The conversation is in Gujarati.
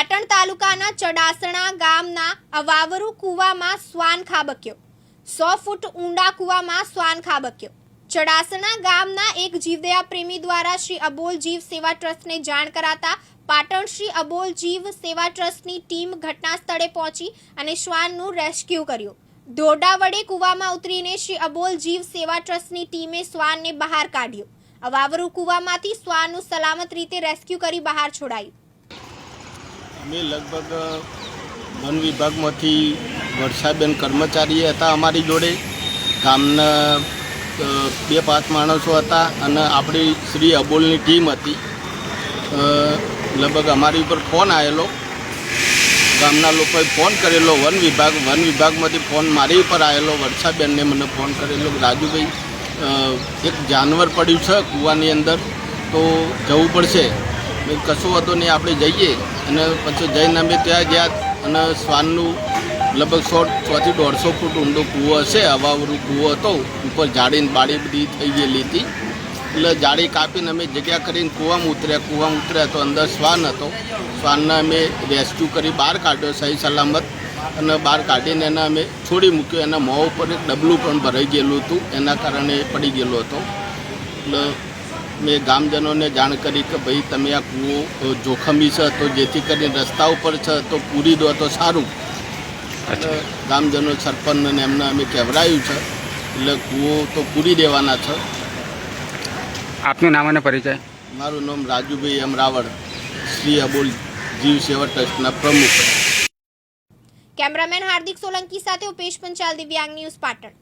પાટણ તાલુકાના ચડાસણા ગામના અવાવરુ કૂવામાં શ્વાન ખાબક્યો. સો ફૂટ ઊંડા કૂવામાં શ્વાન ખાબક્યો. ચડાસણા ગામના એક જીવદયા પ્રેમી દ્વારા શ્રી અબોલ જીવ સેવા ટ્રસ્ટને જાણ કરાતા પાટણ શ્રી અબોલ જીવ સેવા ટ્રસ્ટની ટીમ ઘટના સ્થળે પહોંચી અને શ્વાનનું રેસ્ક્યુ કર્યું. દોરડા વડે કૂવામાં ઉતરીને શ્રી અબોલ જીવ સેવા ટ્રસ્ટની ટીમે શ્વાનને બહાર કાઢ્યો. અવાવરુ કૂવામાંથી શ્વાનનું સલામત રીતે રેસ્ક્યુ કરી બહાર છોડાયું. અમે લગભગ, વન વિભાગમાંથી વર્ષાબેન કર્મચારી હતા અમારી જોડે. ગામના બે પાંચ માણસો હતા અને આપણી શ્રી અબોલની ટીમ હતી. લગભગ અમારી ઉપર ફોન આવેલો ગામના લોકોએ ફોન કરેલો, વન વિભાગ, વન વિભાગમાંથી ફોન મારી ઉપર આવેલો વર્ષાબેનને મને ફોન કરેલો રાજુભાઈ એક જાનવર પડ્યું છે કૂવાની અંદર, તો જવું પડશે. કશું હતું નહીં, આપણે જઈએ. અને પછી જઈને અમે ત્યાં ગયા અને શ્વાનનું લગભગ સો, સોથી દોઢસો ફૂટ ઊંડો કૂવો હશે હવાવરું કૂવો હતો. ઉપર જાળીને બાળી બધી થઈ ગયેલી હતી. એટલે જાળી કાપીને અમે જગ્યા કરીને કૂવામાં ઉતર્યા. કૂવામાં ઉતર્યા તો અંદર શ્વાન હતો. શ્વાનને અમે રેસ્ક્યુ કરી બહાર કાઢ્યો, સહી સલામત. અને બહાર કાઢીને એને અમે છોડી મૂક્યો. એના મોં ઉપર એક ડબલું પણ ભરાઈ ગયેલું હતું. એના કારણે પડી ગયેલો હતો. એટલે મેં ગામજનોને જાણ કરી કે ભાઈ તમે આ કૂવો જોખમી છે તો જેથી કરીને રસ્તા ઉપર છે તો પૂરી દો તો સારું. ગામજનો સરપંચને એમને અમે કહેવરાયું છે એટલે કૂવો તો પૂરી દેવાના છે. આપનું નામ અને પરિચય? મારું નામ રાજુભાઈ એમ રાવળ શ્રી અબોલ જીવ સેવા ટ્રસ્ટના પ્રમુખ. કેમેરામેન હાર્દિક સોલંકી સાથે ઉપેશ પંચાલ દિવ્યાંગ ન્યૂઝ પાટણ.